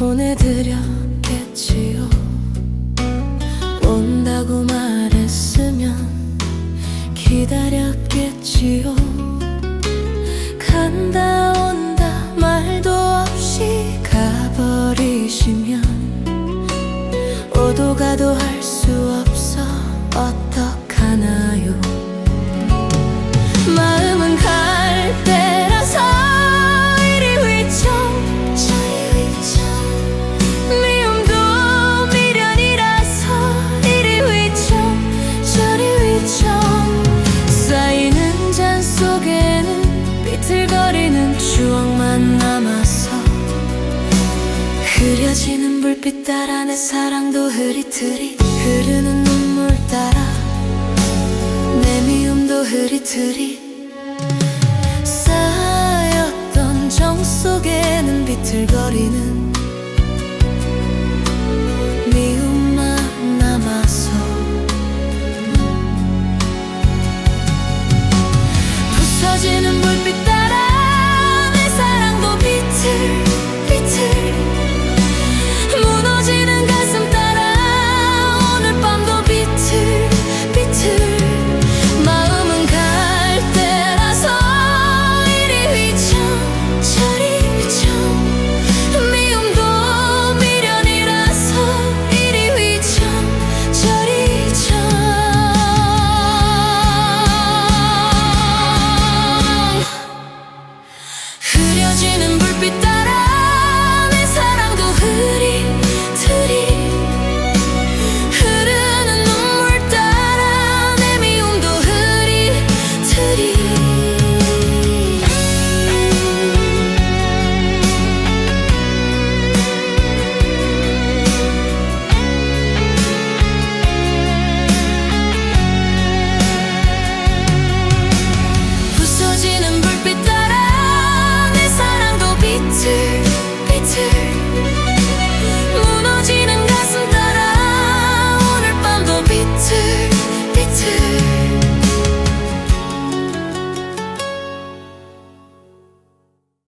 보내드렸겠지요. 온다고 말했으면 기다렸겠지요. 간다 온다 말도 없이 가버리시면 오도 가도 할 수 없어 흐려지는 불빛 따라 내 사랑도 흐릿흐릿. 흐르는 눈물 따라 내 미움도 흐릿흐릿